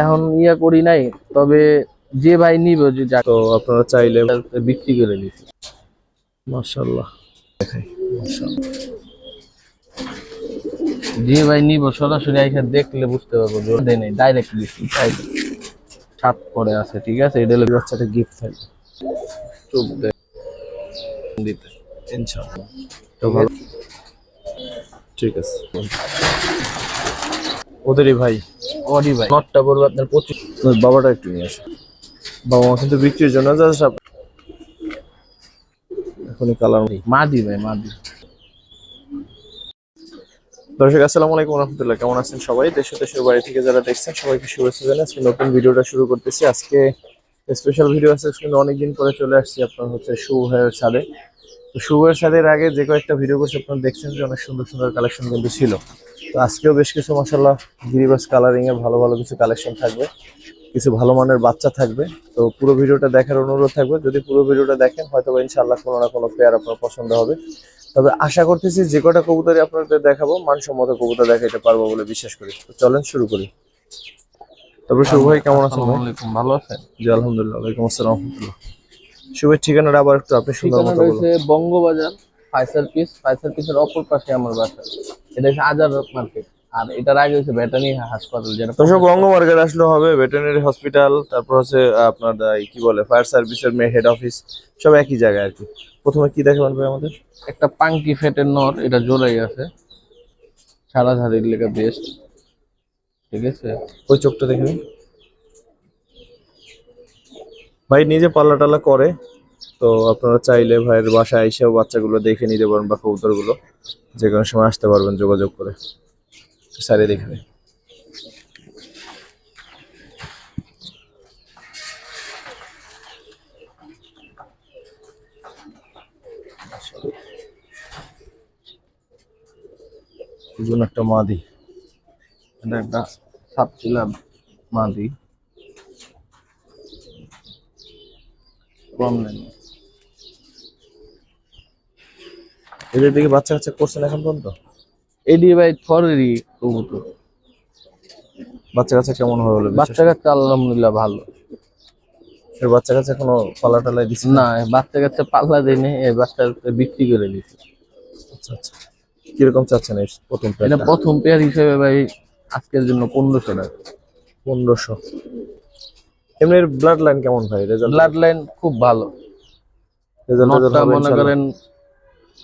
এখন ইয়া করি নাই, তবে যে ভাই নিবে যে তো আপনারা চাইলে বিক্রি করে দিচ্ছি মাশাআল্লাহ। যে ভাই নিব সরাসরি আইসা দেখলে বুঝতে পারব দেয় নেই ডাইরেক্ট দিচ্ছি তাই ছাপ করে আছে, ঠিক আছে? এটা হলো বাচ্চাটা গিফট থাকবে দেয় দিতে। ইনশাআল্লাহ। ঠিক আছে। ওদেরই ভাই। অডি ভাই। নটটা পড়বে আপনার পঁচিশ। বাবাটা একটু নিয়ে আসে। বাবা মা কিন্তু বিক্রির জন্য জাস্ট এখনই কালার মাদি ভাই মাদি। দর্শক আসসালামু আলাইকুম রহমতুল্লাহ কেমন আছেন সবাই? দেশ দেশের বাড়ি থেকে যারা দেখছেন সবাইকে শুভেচ্ছা জানাই। আজকে নতুন ভিডিওটা শুরু করতেছি। আজকে স্পেশাল ভিডিও আছে কিন্তু অনেকদিন পরে চলে আসছি আপনার হচ্ছে শুভ ভাইয়ের ছাদে। তো শুভের ছাদের আগে যে কয়েকটা ভিডিও করছি আপনারা দেখছেন যে অনেক সুন্দর সুন্দর কালেকশন কিন্তু ছিল। তো আজকেও বেশ কিছু মশাল্লাহ গিরিবাস কালারিং এ ভালো ভালো কিছু কালেকশন থাকবে। কিছু ভালো মানের বাচ্চা থাকবে। তো পুরো ভিডিওটা দেখার অনুরোধ থাকবে। যদি পুরো ভিডিওটা দেখেন হয়তো বা ইনশাআল্লাহ কোনো না কোনো পেয়ার আপনার পছন্দ হবে। তবে আশা করতেছি যে কটা কবুতরই আপনাদের দেখাবো মানসম্মত কবুতর দেখাইতে পারব বলে বিশ্বাস করি। তো চলেন শুরু করি। তারপরে শুভ ভাই কেমন আছেন ভালো আছেন? জি আলহামদুলিল্লাহ ওয়ালাইকুম আসসালাম শুভের ঠিকানাটা আবার একটু আপনি সুন্দর মতো বলুন। বঙ্গবাজার ফাইসার পিস ফাইসার পিসের অপর পাশে আমার বাসা। এটা হচ্ছে আজার মার্কেট। আর এটার আগে হচ্ছে ভেটানি হাসপাতাল যেটা দর্শক বঙ্গ মার্কেট আসলে হবে ভেটেরিনারি হসপিটাল তারপর হচ্ছে আপনার কি বলে ফায়ার সার্ভিসের হেড অফিস সব একই জায়গায় আর কি। প্রথমে কি দেখাবেন ভাই আমাদের? একটা পাঙ্কি ফেটের নর এটা জোড়াই আছে। সারা ধারের লেখা বেস্ট ঠিক আছে? ওই চোখটা দেখে। ভাই নিজে পাল্লা টাল্লা করে। তো আপনারা চাইলে ভাইয়ের বাসায় এসেও বাচ্চাগুলো দেখে নিতে পারেন বা কবুতরগুলো। যে কোনো সময় আসতে পারবেন যোগাযোগ করে। সারি দেখে একটা মাদি। এটা একটা সাপচিলাম মাদি। কম নেই। এদের দিকে বাচ্চা কাচ্চা করছেন এখন পর্যন্ত? এডি ভাই থরেরই কবুতর। বাচ্চা কাচ্চা কেমন হবে বলে বাচ্চা কাচ্চা আলহামদুলিল্লাহ ভালো। এর বাচ্চা কাচ্চা কোনো পালা টালাই দিচ্ছে? না বাচ্চা কাচ্চা পাল্লা দেয়নি এই বাচ্চা বিক্রি করে দিচ্ছে আচ্ছা আচ্ছা। কীরকম চাচ্ছেন এই প্রথম এটা প্রথম পেয়ার হিসেবে ভাই আজকের জন্য পনেরোশো টাকা। পনেরোশো। এমনি ব্লাড লাইন কেমন ভাই? রেজাল্ট ব্লাড লাইন খুব ভালো। রেজাল্ট মনে করেন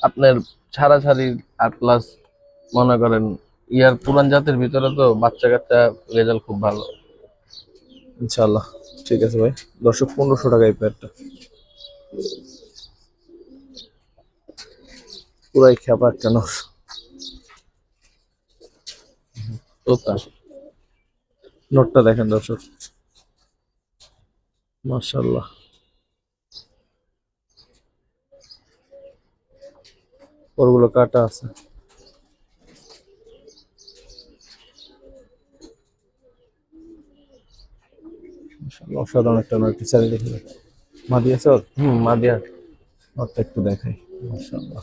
আপনার ছাড়াছাড়ি আর প্লাস মনে করেন ইয়ার পুরান জাতের ভিতরে তো বাচ্চা কাচ্চা রেজাল্ট খুব ভালো। ইনশাআল্লাহ ঠিক আছে ভাই। দর্শক পনেরোশো টাকা এই প্যাডটা পুরাই খেপা একটা নর নোটটা দেখেন দর্শক। মাশাআল্লাহ। ওরগুলো কাটা আছে। অসাধারণ একটা নয় পিছারে দেখে। মাদি আছে হুম মাদিয়া নটটা একটু দেখাই। মাশাআল্লাহ।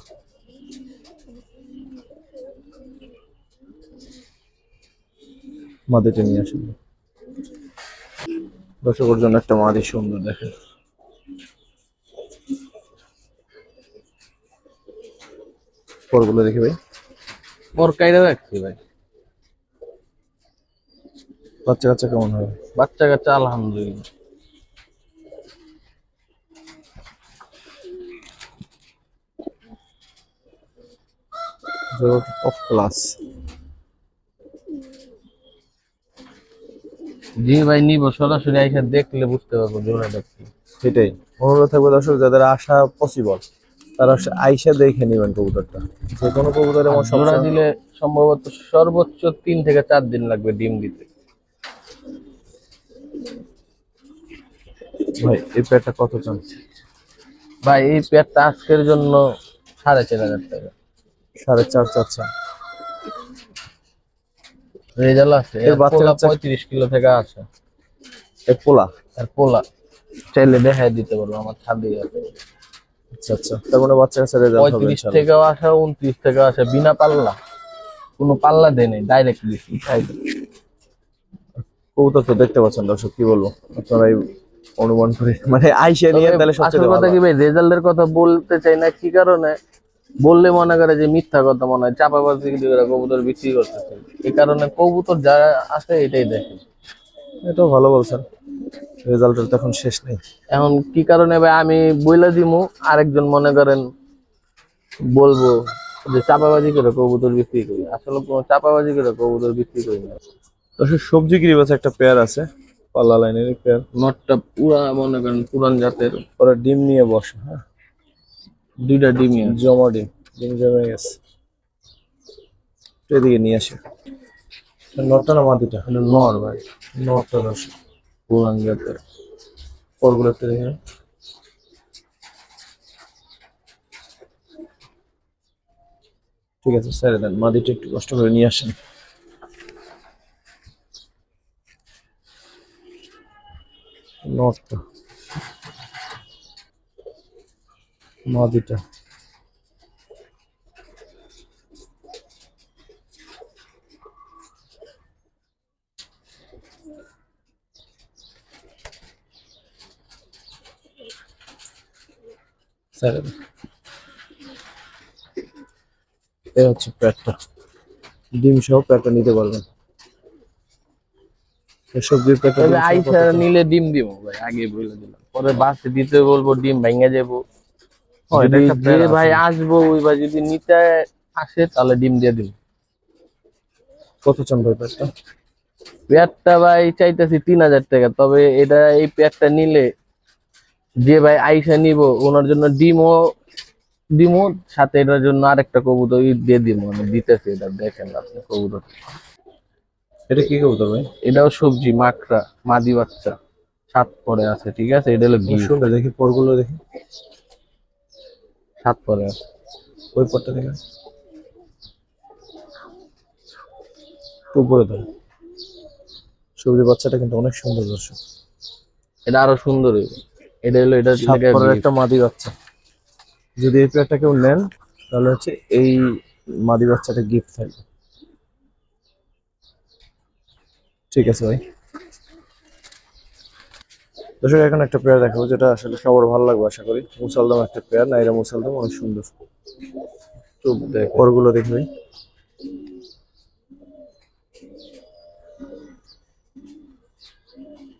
মাদিটা নিয়ে আসেন। দর্শকের জন্য একটা মাদি সুন্দর দেখেন। পরগুলো দেখে ভাই। ওর কাইরা রাখছি ভাই। বাচ্চা কাচ্চা কেমন হবে বাচ্চা কাচ্চা আলহামদুলিল্লাহ। জি ভাই নিব সরাসরি আইসা দেখলে বুঝতে পারব জোড়াটা কি। সেটাই। অনুরোধ থাকবে দর্শক যাদের আসা পসিবল তারা আইসা দেখে নেবেন কবুতরটা। যে কোনো কবুতরের দিলে সম্ভবত সর্বোচ্চ তিন থেকে চার দিন লাগবে ডিম দিতে। ভাই এই প্যাডটা কত চান? ভাই এই পেয়ারটা আজকের জন্য সাড়ে চার হাজার টাকা। সাড়ে চার চার চার রেজাল্ট আছে। এর এর বাচ্চা পঁয়ত্রিশ কিলো থেকে আসে। এক পোলা? আর পোলা। চাইলে দেখাই দিতে পারব আমার ছাদে আছে। আচ্ছা আচ্ছা। তার মানে বাচ্চা কাছে রেজাল্ট হবে পঁয়ত্রিশ ইনশাআল্লাহ। থেকেও আসে উনত্রিশ থেকেও আসে বিনা পাল্লা। কোনো পাল্লা দেয় নেই ডাইরেক্ট দিচ্ছি তাই কবুতর তো দেখতে পাচ্ছেন দর্শক কি বলব? আপনারাই অনুমান করে মানে আইসে নিয়ে তাহলে সবচেয়ে কথা কি ভাই রেজাল্টের কথা বলতে চাই না কি কারণে? বললে মনে করে যে মিথ্যা কথা মনে হয় চাপাবাজি করে কবুতর বিক্রি করতেছে। এই কারণে কবুতর যারা আসে এটাই দেখে। এটাও ভালো বলছেন। রেজাল্টের এখন শেষ নেই। এখন কি কারণে ভাই? আমি বইলা দিমু আরেকজন মনে করেন বলব যে চাপাবাজি করে কবুতর বিক্রি করি। আসলে কোনো চাপাবাজি করে কবুতর বিক্রি করি না। দর্শক সবজি গিরিবাস একটা পেয়ার আছে পাল্লা লাইনের পেয়ার নটটা পুরা মনে করেন পুরান জাতের। ওরা ডিম নিয়ে বসে হ্যাঁ? দুইটা আছে জমা ডিম ডিম জমে গেছে। এদিকে নিয়ে আসে। নটটা না মাদিটা নর ভাই নটটা দর্শক। পুরান জাতের পরগুলো ঠিক আছে স্যার দেন। মাদিটা একটু কষ্ট করে নিয়ে আসেন। নটটা। মাদিটা। স্যার। এ হচ্ছে প্যাকটা ডিম সহ প্যাকটা নিতে পারবেন। সবজির আইসা নিলে ডিম দিব ভাই আগে বলে দিলাম। পরে বাসে দিতে বলব ডিম ভেঙে যাব। যে ভাই আসব ওই ভাই যদি নিতে আসে তাহলে ডিম দিয়ে দিব। কত চান ভাই চাইতেছি তিন হাজার টাকা তবে এটা এই পেয়ারটা নিলে যে ভাই আইসা নিব ওনার জন্য ডিমও ডিমও সাথে এটার জন্য আরেকটা কবুতর দিয়ে দিব মানে দিতেছে এটা দেখেন আপনি কবুতর। এটা কি কবুতর ভাই? এটাও সবজি মাকড়া মাদি বাচ্চা সাত পরে আছে ঠিক আছে? এটা হলো ঘি সুন্দর দেখি পরগুলো দেখি। সাত পরে আছে। ওই পরটা দেখে। একটু উপরে ধরে সবজি বাচ্চাটা কিন্তু অনেক সুন্দর দর্শক। এটা আরও সুন্দর হইবে। এটা হলো এটা সাত পরের একটা মাদি বাচ্চা। যদি এই পেয়ারটা কেউ নেন তাহলে হচ্ছে এই মাদি বাচ্চাটা গিফট থাকবে। ঠিক আছে ভাই। দর্শক এখন একটা পেয়ার দেখাবো যেটা আসলে সবার ভালো লাগবে আশা করি। মুসালদম একটা পেয়ার নাইরা মুসালদম অনেক সুন্দর। চুপ দেখ পরগুলো দেখি ভাই।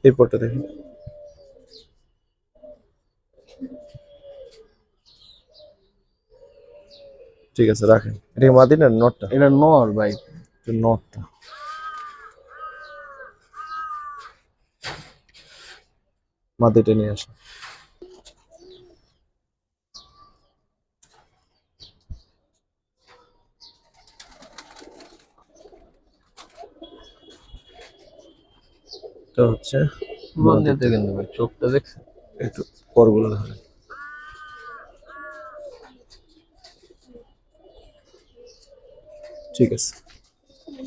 এই পরটা দেখি। ঠিক আছে রাখেন। এটা মাদি না নটটা? এটা নর ভাই। নটটা। মাদিটা নিয়ে আসেন হচ্ছে চোখটা দেখছেন? একটু পরগুলো ধরে ঠিক আছে।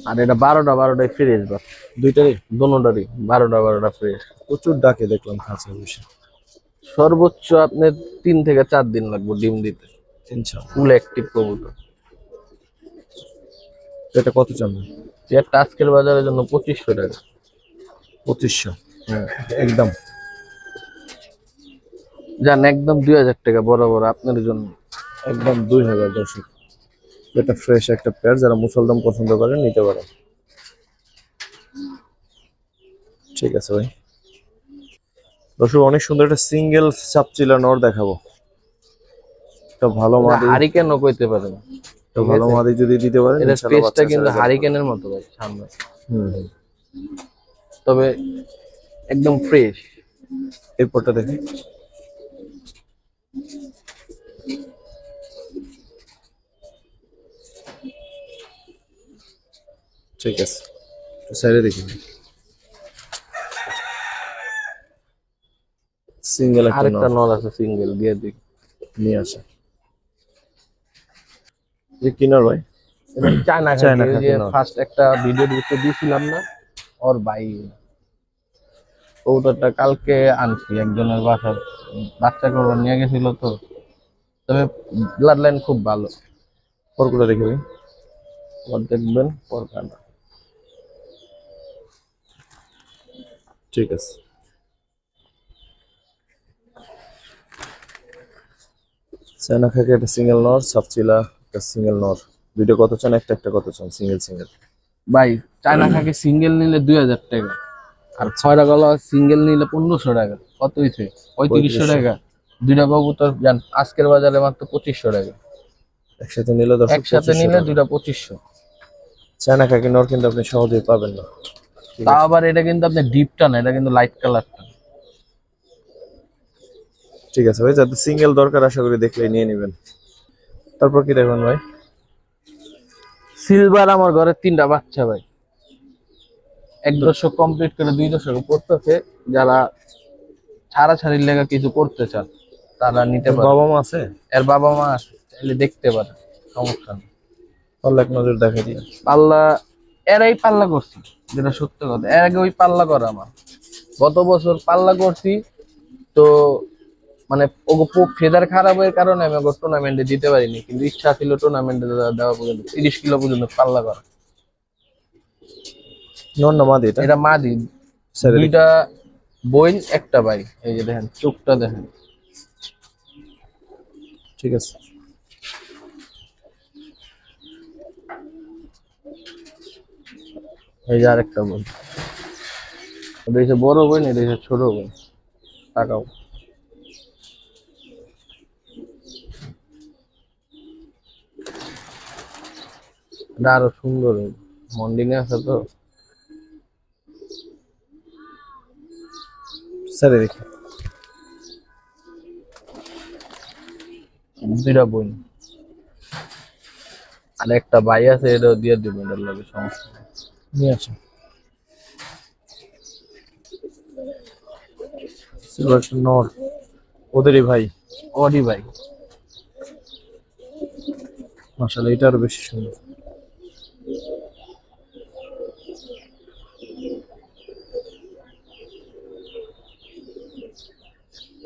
আর এটা বারোটা বারোটায় ফ্রেশ বা দুইটারই? দোনোটারই বারোটা বারোটা ফ্রেশ প্রচুর ডাকে দেখলাম খাঁচা বসে। সর্বোচ্চ আপনার তিন থেকে চার দিন লাগবে ডিম দিতে। ফুল অ্যাক্টিভ কবুতর। এটা কত চান? একটা আজকের বাজারের জন্য পঁচিশশো টাকা। পঁচিশশো? হ্যাঁ। একদম। যান একদম দুই হাজার টাকা বরাবর আপনার জন্য। একদম দুই হাজার দর্শক। এটা ফ্রেশ একটা পেয়ার যারা মুসলদম পছন্দ করেন নিতে পারেন। ঠিক আছে ভাই। দর্শক অনেক সুন্দর একটা সিঙ্গেল চাপচিলা নর দেখাবো। একটা ভালো মাদি হারিকেন কইতে পারেন। একটা ভালো মাদি যদি দিতে পারেন এটা স্পেসটা কিন্তু। হারিকেনের মতো ভাই সামনে। হুম। তবে একদম ফ্রেশ এরপরটা দেখি। ঠিক আছে। সাইডে দেখি। সিঙ্গেল একটা নল। আছে সিঙ্গেল দিয়ে দিই। নিয়ে আসে। যে কিনার ভাই? চায়না চায়না যে ফার্স্ট একটা ভিডিও দিতে দিয়েছিলাম না? ওর ভাই। কৌটারটা কালকে আনছি একজনের বাসার বাচ্চা করবার নিয়ে গেছিল তো। তবে ব্লাড লাইন খুব ভালো। পরগুলো দেখি ভাই ওর দেখবেন পর কাটা ঠিক আছে। চায়না খাকে একটা সিঙ্গেল নর সাপচিলা একটা সিঙ্গেল নর দুইটা কত চান? একটা একটা কত চান? সিঙ্গেল সিঙ্গেল ভাই চায়না খাকে সিঙ্গেল নিলে দুই হাজার টাকা আর ছয়টা গলা সিঙ্গেল নিলে পনেরোশো টাকা। কত হয়েছে পঁয়ত্রিশশো টাকা। দুইটা কবুতর জান আজকের বাজারে মাত্র পঁচিশশো টাকা। একসাথে নিলে একসাথে নিলে। দুইটা পঁচিশশো। চায়না খাকি নর কিন্তু আপনি সহজেই পাবেন না। তা আবার এটা কিন্তু আপনার ডিপটা না এটা কিন্তু লাইট কালারটা ঠিক আছে ভাই যাতে সিঙ্গেল দরকার আশা করি দেখলে নিয়ে নেবেন। তারপর কি দেখবেন ভাই? সিলভার আমার ঘরে তিনটা বাচ্চা ভাই। এক দশক কমপ্লিট করে দুই দশক পড়তেছে। যারা ছাড়া ছাড়ির লেগা কিছু করতে চান তারা নিতে পারে। বাবা মা আছে? এর বাবা মা আছে চাইলে দেখতে পারে সমস্যা নেই। পারলে এক নজর দেখা দিয়ে পাল্লা এরাই পাল্লা করছি। যেটা সত্য কথা। এর আগে ওই পাল্লা করা আমার। গত বছর পাল্লা করছি তো মানে ওগো ফেদার খারাপের কারণে আমি টুর্নামেন্টে দিতে পারিনি কিন্তু ইচ্ছা ছিল টুর্নামেন্টে দেওয়া পর্যন্ত। তিরিশ কিলো পর্যন্ত পাল্লা করা। মাদি এটা? এটা মাদি। স্যার দুইটা বইন একটা ভাই এই যে দেখেন চোখটা দেখেন। ঠিক আছে। এই যে আরেকটা এটা হচ্ছে বড় এটা হচ্ছে ছোট বই তাকাও। এটা আরও সুন্দর। মন্ডিনে আছে তো। স্যার দেখি দুইটা বই আর একটা ভাই আছে এটাও দিয়ে দিব এটার লাগে সমস্যা। নিয়ে আসো। সিলভার নর ওদেরই ভাই। ওডি ভাই। মাশাআল্লাহ এটা আরও বেশি সুন্দর।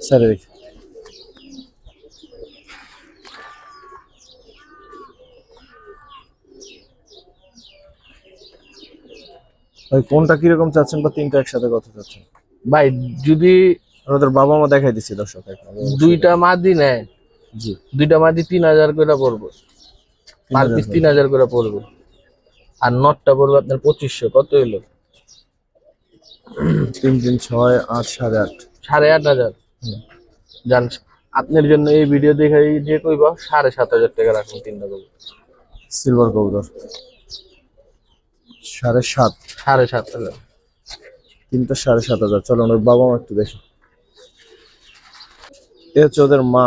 স্যার দেখি ভাই কোনটা কীরকম চাচ্ছেন বা তিনটা একসাথে কত চাচ্ছেন? ভাই যদি আমাদের বাবা মা দেখাই দিচ্ছি দর্শক। দুইটা মাদি নেয় জি। দুইটা মাদি তিন হাজার করে পড়ব। পার পিস তিন হাজার করে পড়বে। আর নটটা পড়বে আপনার পঁচিশশো কত হইল? তিন তিন ছয় আট সাড়ে আট। সাড়ে আট হাজার। জান আপনার জন্য এই ভিডিও দেখাই যে কইবা সাড়ে সাত হাজার টাকা রাখুন তিনটা করব সিলভার কবুতর। সাড়ে সাত। সাড়ে সাত হাজার। তিনটা সাড়ে সাত হাজার। চলো ওর বাবা মা একটু দেখি। এ হচ্ছে ওদের মা।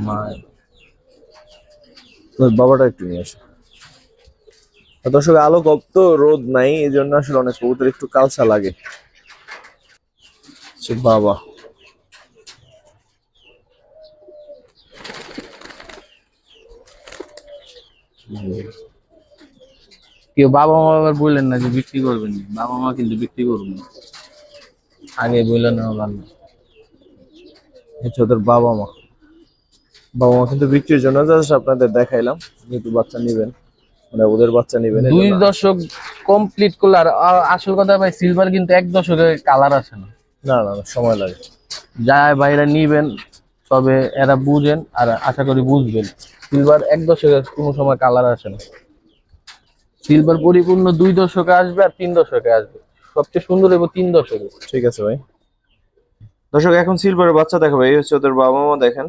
মা। ওর বাবাটা একটু নিয়ে আসো। দর্শক আলো কপ তো রোদ নাই এই জন্য আসলে অনেক কবুতর একটু কালসা লাগে। বাবা। কেউ বাবা মা আবার বললেন না যে বিক্রি করবেন বাবা মা কিন্তু বিক্রি করবেন আগে বললেন না ভালো হচ্ছে ওদের বাবা মা। বাবা মা কিন্তু বিক্রির জন্য জাস্ট আপনাদের দেখাইলাম যেহেতু বাচ্চা নিবেন মানে ওদের বাচ্চা নিবেন দুই দশক কমপ্লিট করলে আর আসল কথা ভাই সিলভার কিন্তু এক দশকে কালার আসে না। না না সময় লাগে। যায় ভাইরা নিবেন তবে এরা বুঝেন আর আশা করি বুঝবেন। সিলভার এক দশকে কোনো সময় কালার আসে না। সিলভার পরিপূর্ণ দুই দশকে আসবে আর তিন দশকে আসবে। সবচেয়ে সুন্দর এবং তিন দশকে। ঠিক আছে ভাই। দর্শক এখন সিলভারের বাচ্চা দেখাবো। এই হচ্ছে ওদের বাবা মা দেখেন।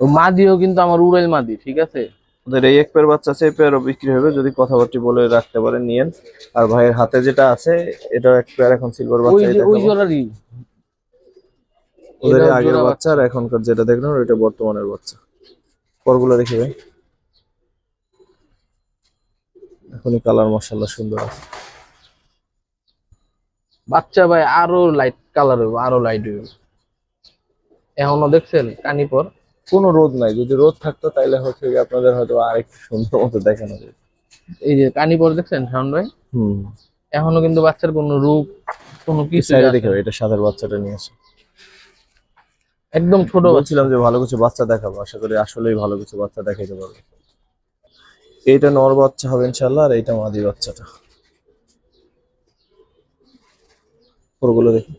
ও মাদিও কিন্তু আমার উড়াইল মাদি ঠিক আছে? ওদের এই এক পেয়ার বাচ্চা আছে এই পেয়ারও বিক্রি হবে। যদি কথাবার্তি বলে রাখতে পারেন নিয়েন। আর ভাইয়ের হাতে যেটা আছে এটাও এক পেয়ার এখন সিলভার বাচ্চা যে ওই জোড়ারই। ওদের আগের বাচ্চা আর এখনকার যেটা দেখলেন ওইটা বর্তমানের বাচ্চা। পরগুলো দেখে ভাই এখনই কালার মশাল্লা সুন্দর আছে। বাচ্চা ভাই আরও লাইট কালার হবে আরও লাইট হবে এখনও দেখছেন কানিপর? কোনো রোদ নাই যদি রোদ থাকতো তাইলে হচ্ছে গিয়ে আপনাদের হয়তো আরেকটু সুন্দর মতো দেখানো যেত। এই যে কানিপর দেখছেন শাওন ভাই? হুম। এখনও কিন্তু বাচ্চার কোনো রূপ কোনো কিছু দেখে এটা সাদার বাচ্চাটা নিয়ে আসে। একদম ছোট বলছিলাম যে ভালো কিছু বাচ্চা দেখাবো আশা করি আসলেই ভালো কিছু বাচ্চা দেখাইতে পারব। এইটা নর বাচ্চা হবে ইনশাল্লাহ আর এইটা মাদি বাচ্চাটা। ওগুলো দেখি।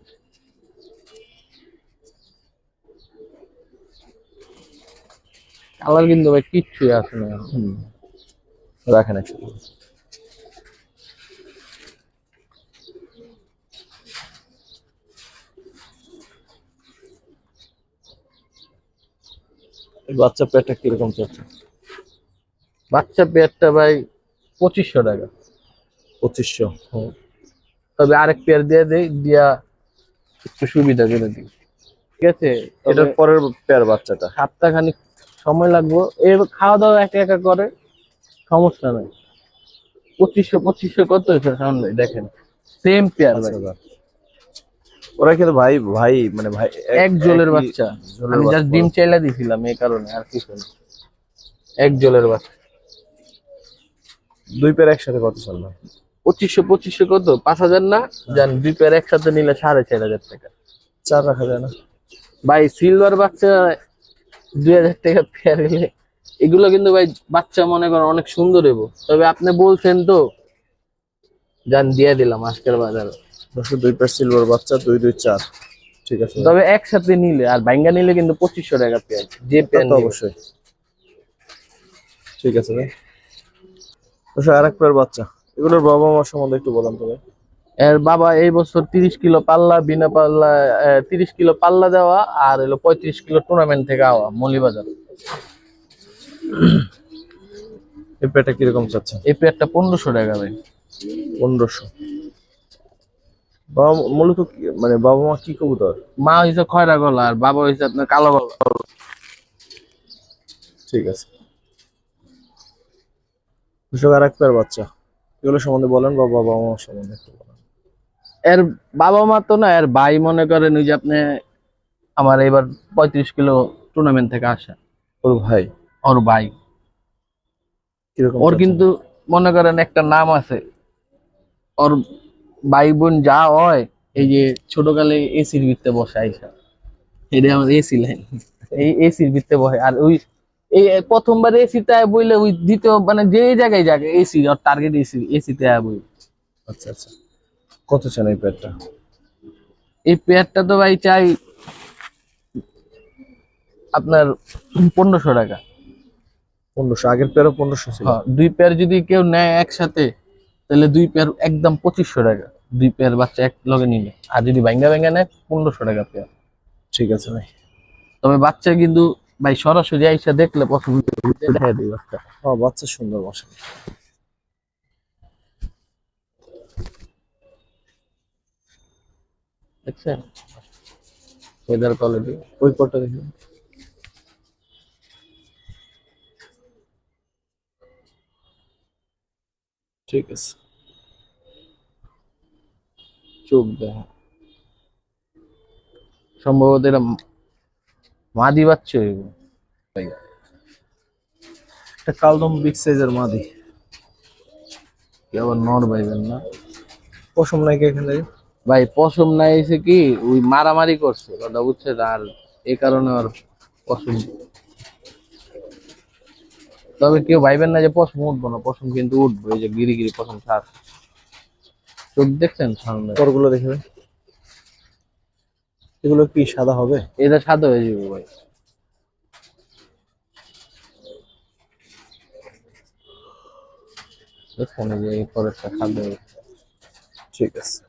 কালার কিন্তু ভাই কিচ্ছুই আসে না। রাখেন একসাথে। বাচ্চা পেটটা কীরকম চলছে বাচ্চা পেয়ারটা ভাই পঁচিশশো টাকা। পঁচিশশো। তবে আরেক পেয়ার দিয়ে দেই দিয়া একটু সুবিধা করে দিই। ঠিক আছে? এটার পরের পেয়ার বাচ্চাটা? সাতটা খানিক সময় লাগবো। এর খাওয়া দাওয়া একা একা করে সমস্যা নাই। পঁচিশশো পঁচিশশো কত হয়েছে? সামনে দেখেন। সেম পেয়ার ভাই। আচ্ছা, ওরা কিন্তু ভাই ভাই মানে ভাই এক জলের বাচ্চা। আমি জাস্ট ডিম চাইলা দিছিলাম এই কারণে আর কিছু না। এক জলের বাচ্চা। দুই পেয়ার একসাথে কত চলবে পঁচিশশো পঁচিশশো কত? পাঁচ হাজার না? জান দুই পেয়ার একসাথে নিলে সাড়ে চার হাজার টাকা। চার রাখা যায় না। ভাই সিলভার বাচ্চা দুই হাজার টাকা পেয়ার গেলে এগুলো কিন্তু ভাই বাচ্চা মনে করেন অনেক সুন্দর হইব। তবে আপনি বলছেন তো জান দিয়ে দিলাম আজকের বাজারে। দশশো দুই পেয়ার সিলভার বাচ্চা দুই দুই চার। ঠিক আছে তবে একসাথে নিলে আর বাইঙ্গা নিলে কিন্তু পঁচিশশো টাকা পেয়ার যে পেয়ার অবশ্যই। ঠিক আছে ভাই? আর এক পেয়ার বাচ্চা। এগুলোর বাবা মার সম্বন্ধে একটু বলেন তো ভাই। এর বাবা এই বছর তিরিশ কিলো পাল্লা বিনা পাল্লা তিরিশ কিলো পাল্লা দেওয়া আর হলো পঁয়ত্রিশ কিলো টুর্নামেন্ট থেকে আওয়া মলিবাজার। এই পেয়ারটা কীরকম চাচ্ছে এই পেয়ারটা পনেরোশো টাকা ভাই। পনেরোশো। বাবা মূলত মানে বাবা মা কি কবুতর? মা হয়েছে খয়রা গলা আর বাবা হয়েছে আপনার কালো গলা। ঠিক আছে। দশক আর এক পেয়ার বাচ্চা এগুলো সম্বন্ধে বলেন বা বাবা মা সম্বন্ধে একটু বলেন। এর বাবা মা তো না এর ভাই মনে করেন ওই যে আপনি আমার এবার পঁয়ত্রিশ কিলো টুর্নামেন্ট থেকে আসা। ওর ভাই? ওর ভাই। ওর কিন্তু মনে করেন একটা নাম আছে। ওর ভাই বোন যা হয় এই যে ছোটকালে এসির ভিতরে বসে আইসা। এটা আমার এসি লাইন এই এসির ভিতরে বসে। আর ওই এই প্রথমবার এসিতে বইলে ওই দ্বিতীয় মানে যে জায়গায় যাক এসি ওর টার্গেট এসি এসিতে বই। আচ্ছা আচ্ছা। কত চান এই পেয়ারটা এই পেয়ারটা তো ভাই চাই আপনার পনেরোশো টাকা। পনেরোশো আগের পেয়ারও পনেরোশো ছিল। হ্যাঁ, দুই পেয়ার যদি কেউ নেয় একসাথে তাহলে দুই পেয়ার একদম পঁচিশশো টাকা। দুই পেয়ার বাচ্চা এক লগে নিলে। আর যদি ভাঙ্গা ভাঙ্গা নেয় পনেরোশো টাকা পেয়ার ঠিক আছে ভাই। তবে বাচ্চা কিন্তু ভাই সরাসরি আইসা দেখলে পছন্দ দেখা দিই বাচ্চা। হ্যাঁ বাচ্চা সুন্দর বসে দেখছেন? ওয়েদার কোয়ালিটি ওই ঠিক আছে। চোখ দেখা। সম্ভবত এরা মাদি বাচ্চা হইব একটা কালদম বিগ সাইজের মাদি। আবার নর পাইবেন না। পশম নাই কি এখানে ভাই পশম নাই এসে কি ওই মারামারি করছে? কথা বুঝছেন? আর এই কারণে আর পশম। তবে কেউ ভাইবেন না যে পশম উঠবো না পশম কিন্তু উঠবো। এই যে গিরি গিরি পশম থাক চোখ দেখছেন সামনে? পরগুলো দেখে ভাই। এগুলো কি সাদা হবে? এটা সাদা হয়ে যাবে ভাই। দেখছেন যে এই পরেরটা সাদা হয়ে ঠিক আছে।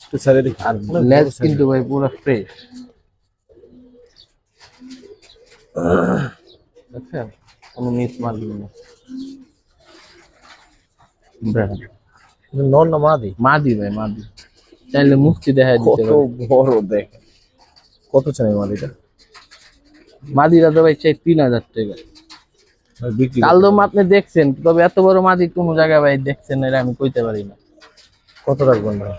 একটু ছেড়ে দেখি। আর লেজ কিন্তু ভাই পুরো ফ্রেশ দেখছেন? কোনো মিস মারবে না। ব্র্যান্ড। নর না মাদি? মাদি ভাই মাদি। চাইলে মুক্তি দেখা দিতে কত বড় দেখে। কত চান এই মাদিটা? মাদিরা তো ভাই চাই তিন হাজার টাকা। কালদম আপনি দেখছেন তবে এত বড় মাদি কোনো জায়গায় ভাই দেখছেন এটা আমি কইতে পারি না। কত রাখবেন ভাই?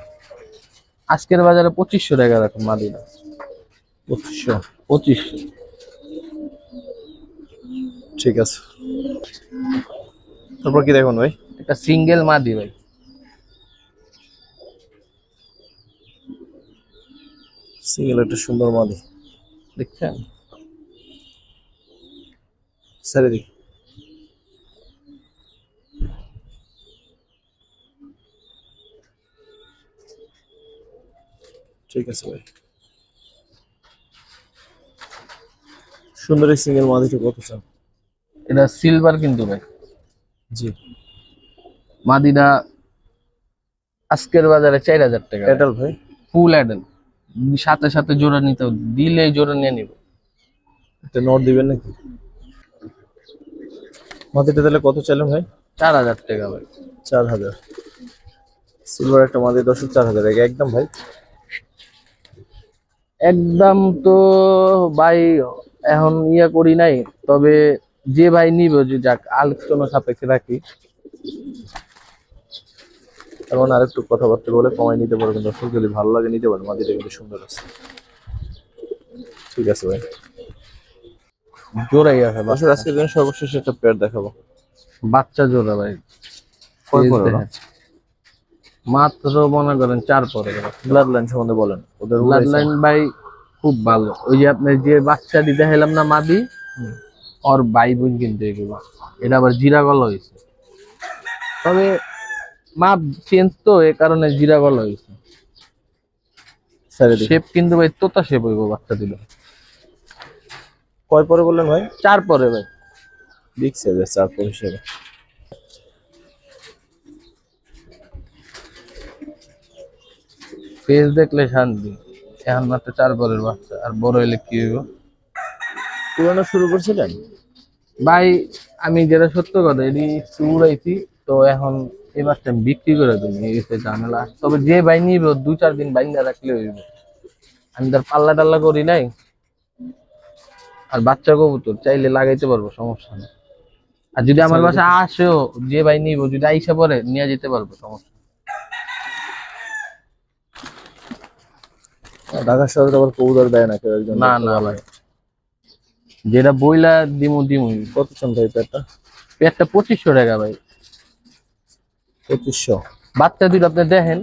আজকের বাজারে পঁচিশশো টাকা রাখুন মাদিরা পঁচিশশো? পঁচিশশো। ঠিক আছে। তারপর কি দেখুন ভাই? একটা সিঙ্গেল মাদি ভাই। সিঙ্গেল একটা সুন্দর মাদি। দেখছেন? ছেড়ে দিই। ঠিক আছে ভাই। সুন্দর সিঙ্গেল মাদিটা কত চান? এটা সিলভার কিন্তু ভাই। জি। মাদিনা আজকের বাজারে চার হাজার টাকা। ভাই। ফুল অ্যাডেল সাথে সাথে জোড়া নিতে দিলে জোড়া নিয়ে নিব। এটা নোট দিবেন নাকি? মাদিটা তাহলে কত চাইলেন ভাই? চার হাজার টাকা ভাই। চার হাজার। সিলভার একটা মাদি দর্শক চার হাজার এক- একদম ভাই? একদম তো ভাই এখন ইয়া করি নাই। তবে যে ভাই নিবে যে যাক আলোচনা সাপেক্ষে রাখি। এখন আরেকটু কথাবার্তা বলে কমাই নিতে পারবেন দর্শক যদি ভালো লাগে নিতে পারেন মাদিটা কিন্তু সুন্দর আছে। ঠিক আছে ভাই। জোড়াই আছে বা- দর্শক আজকের দিন সর্বশেষ একটা পেয়ার দেখাবো। বাচ্চা জোড়া ভাই। মাত্র মনে করেন চার পরে ব্লাড লাইন সম্বন্ধে বলেন। ওদের ব্লাড লাইন ভাই খুব ভালো। ওই যে আপনার যে বাচ্চাটি দেখাইলাম না মাদি? ওর ভাই বোন কিন্তু এগুলো। এটা আবার জিরা গলা হয়েছে তবে মাপ চেঞ্জ তো এ কারণে জিরা গলা হয়েছে। শেপ কিন্তু ভাই তোতা শেপ হইব বাচ্চা দিল কয় পরে বললেন ভাই? চার পরে ভাই। বিগ সাইজের চার পর হিসেবে ফেস দেখলে শান্তি। এখন মাত্র চার পরের বাচ্চা আর বড় হইলে কি হইব? পুরানো শুরু করছিলেন? ভাই আমি যেটা সত্য কথা এটি উড়াইছি তো এখন এই আমি বিক্রি করে দিই এই ঝামেলা। তবে যে ভাই নিবে দু চার দিন বাইন্দা রাখলে হইব আমি তার পাল্লা টাল্লা করি নাই। আর বাচ্চা কবুতর চাইলে লাগাইতে পারব সমস্যা নেই। আর যদি আমার বাসায় আসেও যে ভাই নিব যদি আইসা পরে নিয়ে যেতে পারব সমস্যা। ঢাকা শহরে তো আবার কবুতর দেয় না কেউ একজন। না না ভাই। যেটা বইলা দিমু দিমু কত চান ভাই পেয়ারটা পেটটা পঁচিশশো টাকা ভাই। পঁচিশশো। বাচ্চা দুটো আপনি দেখেন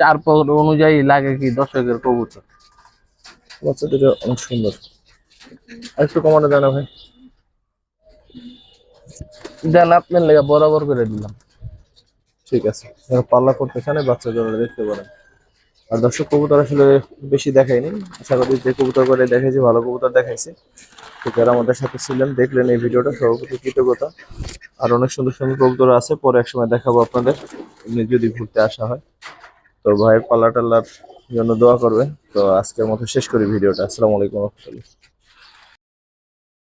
চার পর অনুযায়ী লাগে কি দর্শকের কবুতর। বাচ্চা দুটো অনেক সুন্দর। একটু কমানো যায় না ভাই? দেন আপনার লেগে বরাবর করে দিলাম। ঠিক আছে। পাল্লা করতে চান বাচ্চা জোড়া দেখতে পারেন। আর দর্শক কবুতর আসলে বেশি দেখায়নি। আশা করি যে কবুতর করে দেখেছি ভালো কবুতর দেখাইছে। তো যারা আমাদের সাথে ছিলেন, দেখলেন এই ভিডিওটা সর্বপ্রতি কৃতজ্ঞতা। আর অনেক সুন্দর সুন্দর কবুতর আছে, পরে এক সময় দেখাবো আপনাদের, এমনি যদি ঘুরতে আসা হয়। তো ভাইয়ের পাল্লা টাল্লার জন্য দোয়া করবে তো আজকের মতো শেষ করি ভিডিওটা। আসসালামু আলাইকুম রহমতুল্লাহ।